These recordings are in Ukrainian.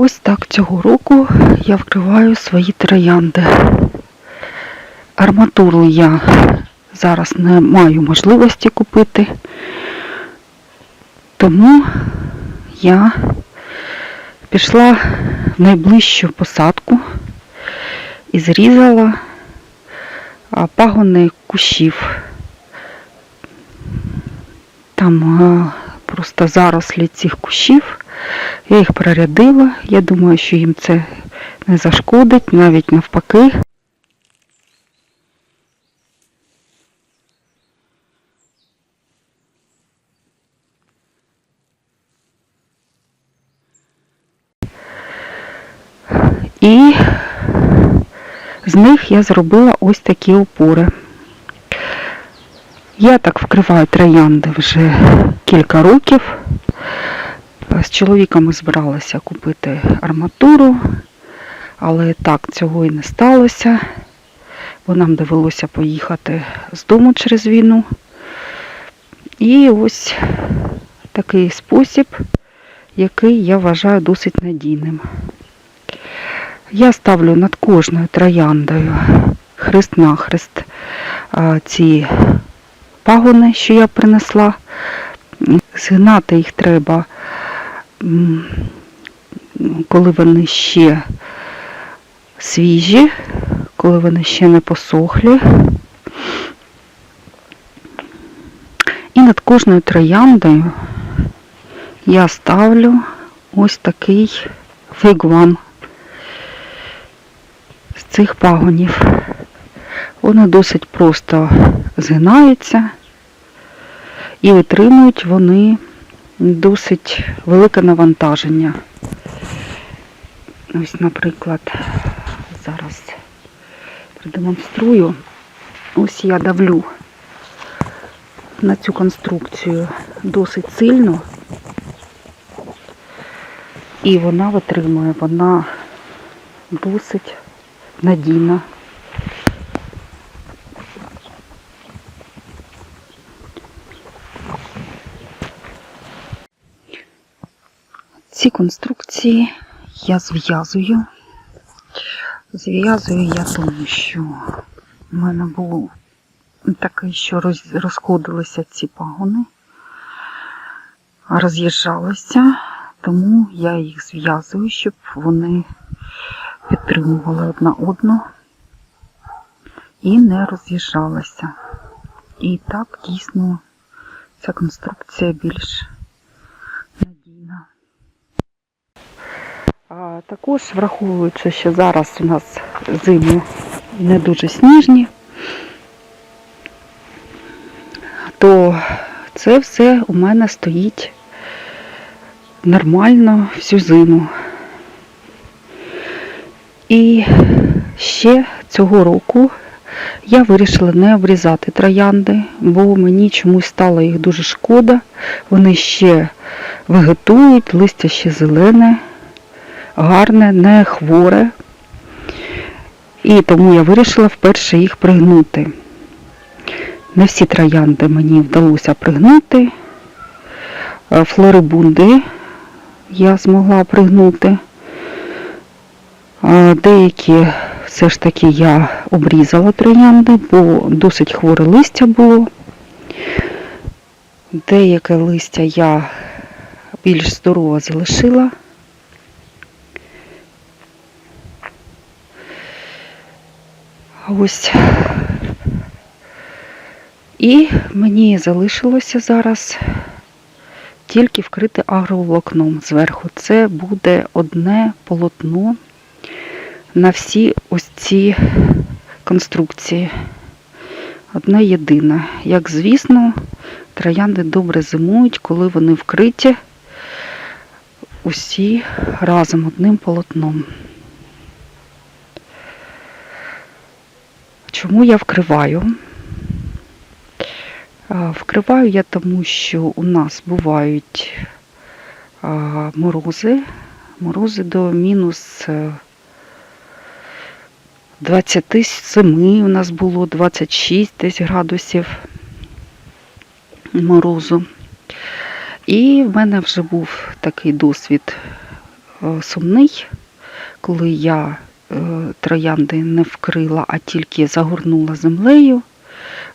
Ось так цього року я вкриваю свої троянди. Арматуру я зараз не маю можливості купити, тому я пішла в найближчу посадку і зрізала пагони кущів. Там просто зарослі цих кущів. Я їх перерядила. Я думаю, що їм це не зашкодить, навіть навпаки. І з них я зробила ось такі опори. Я так вкриваю троянди вже кілька років. З чоловіком ми збиралися купити арматуру, але так цього і не сталося, бо нам довелося поїхати з дому через війну. І ось такий спосіб, який я вважаю досить надійним. Я ставлю над кожною трояндою хрест-нахрест ці пагони, що я принесла. Згинати їх треба, коли вони ще свіжі, коли вони ще не посохлі. І над кожною трояндою я ставлю ось такий вигвам з цих пагонів. Вони досить просто згинаються і витримують вони досить велике навантаження. Ось, наприклад, зараз продемонструю. Ось я давлю на цю конструкцію досить сильно. І вона витримує, вона досить надійна. Ці конструкції я зв'язую. Зв'язую я тому, що в мене було таке, що розходилися ці пагони, роз'їжджалися, тому я їх зв'язую, щоб вони підтримували одна одну і не роз'їжджалися. І так дійсно ця конструкція більш надійна. А також враховуючи, що зараз у нас зими не дуже сніжні, то це все у мене стоїть нормально всю зиму. І ще цього року я вирішила не обрізати троянди, бо мені чомусь стало їх дуже шкода. Вони ще вегетують, листя ще зелене, гарне, не хворе. І тому я вирішила вперше їх пригнути. Не всі троянди мені вдалося пригнути. Е, Флорибунди я змогла пригнути. Деякі все ж таки я обрізала троянди, бо досить хворе листя було. Деяке листя я більш здорово залишила. Ось. І мені залишилося зараз тільки вкрити агроволокном зверху. Це буде одне полотно на всі ось ці конструкції. Одне єдине. Як звісно, троянди добре зимують, коли вони вкриті усі разом одним полотном. Чому я вкриваю? Вкриваю я тому, що у нас бувають морози, морози до мінус е, 27 у нас було 26 десь градусів морозу. І в мене вже був такий досвід е, сумний, коли я е, троянди не вкрила, а тільки загорнула землею.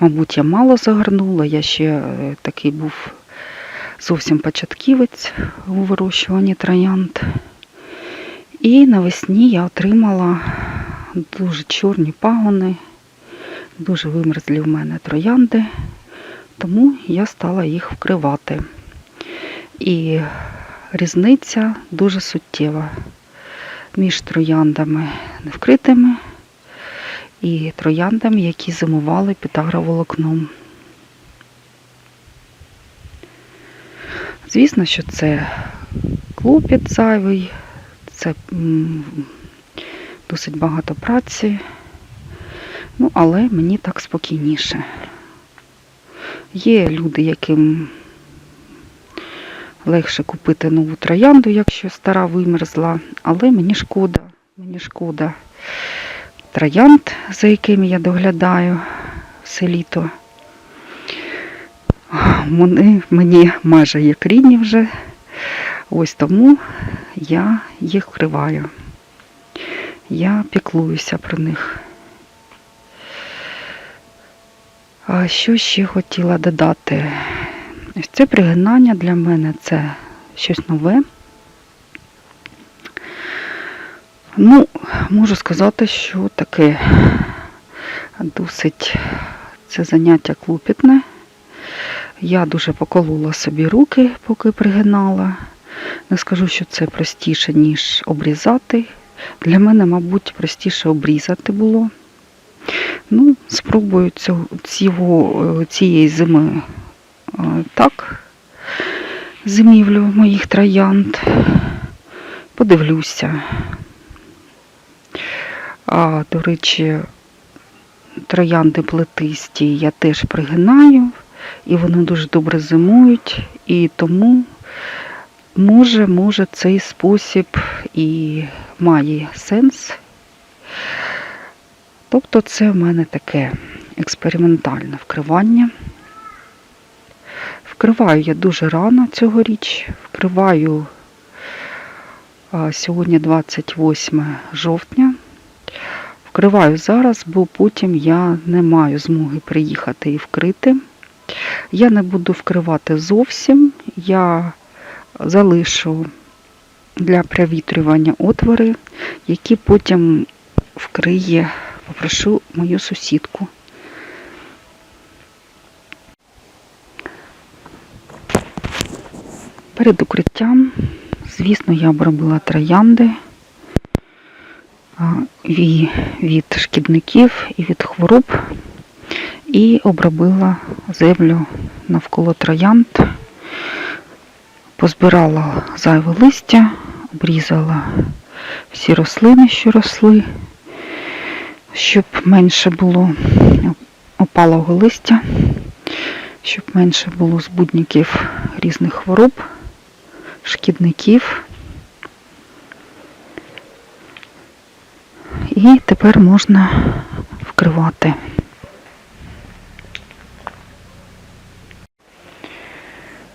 Мабуть, я мало загорнула, я ще е, такий був зовсім початківець у вирощуванні троянд. І навесні я отримала дуже чорні пагони, дуже вимерзлі в мене троянди, тому я стала їх вкривати. І різниця дуже суттєва між трояндами невкритими і трояндами, які зимували під агроволокном. Звісно, що це клопіт зайвий, це досить багато праці, ну, але мені так спокійніше. Є люди, яким легше купити нову троянду, якщо стара вимерзла, але мені шкода, мені шкода троянд, за якими я доглядаю все літо. Вони мені майже як рідні вже. Ось тому я їх вкриваю. Я піклуюся про них. А що ще хотіла додати? Це пригинання для мене це щось нове. Ну, можу сказати, що таке досить це заняття клопітне. Я дуже поколола собі руки, поки пригинала. Не скажу, що це простіше, ніж обрізати. Для мене, мабуть, простіше обрізати було. Ну, спробую цього, цієї зими так зимівлю моїх троянд. Подивлюся. А, до речі, троянди плетисті я теж пригинаю, і вони дуже добре зимують, і тому може, може цей спосіб і має сенс. Тобто це в мене таке експериментальне вкривання. Вкриваю я дуже рано цьогоріч, вкриваю сьогодні 28 жовтня. Вкриваю зараз, бо потім я не маю змоги приїхати і вкрити. Я не буду вкривати зовсім, я залишу для провітрювання отвори, які потім вкриє, попрошу мою сусідку. Перед укриттям, звісно, я обробила троянди і від шкідників і від хвороб, і обробила землю навколо троянд, позбирала зайве листя, обрізала всі рослини, що росли, щоб менше було опалого листя, щоб менше було збудників різних хвороб, шкідників. І тепер можна вкривати.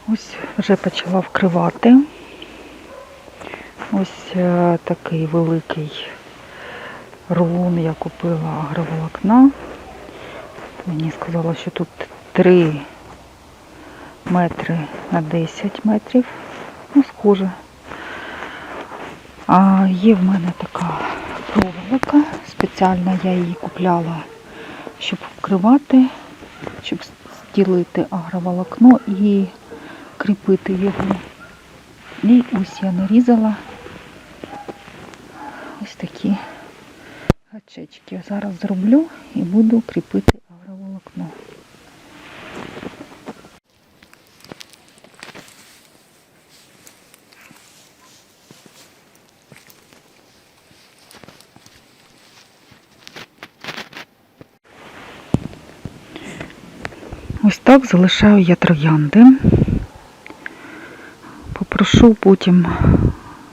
Ось вже почала вкривати. Ось е, такий великий рулон я купила агроволокна. Мені сказали, що тут 3 метри на 10 метрів. Ну, схоже. А є в мене така проволока. Спеціально я її купляла, щоб вкривати, щоб стілити агроволокно і кріпити його. І ось я нарізала ось такі гачечки. Зараз зроблю і буду кріпити агроволокно. Ось так залишаю я троянди. Попрошу потім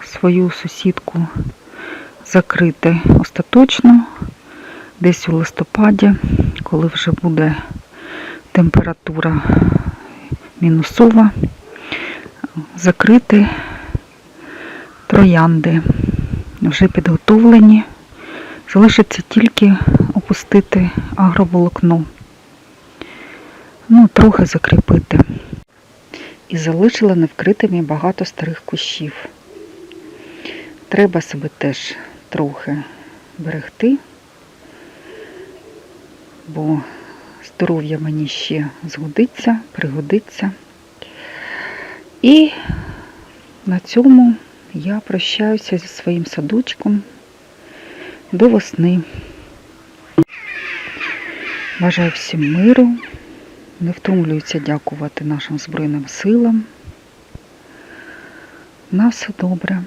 свою сусідку закрити остаточно, десь у листопаді, коли вже буде температура мінусова, закрити Троянди вже підготовлені. Залишиться тільки опустити агроволокно. Ну, трохи закріпити. І залишила невкритими багато старих кущів. Треба себе теж трохи берегти, бо здоров'я мені ще згодиться, пригодиться. І на цьому я прощаюся зі своїм садочком до весни. Бажаю всім миру, не втомлюються дякувати нашим Збройним силам. На все добре.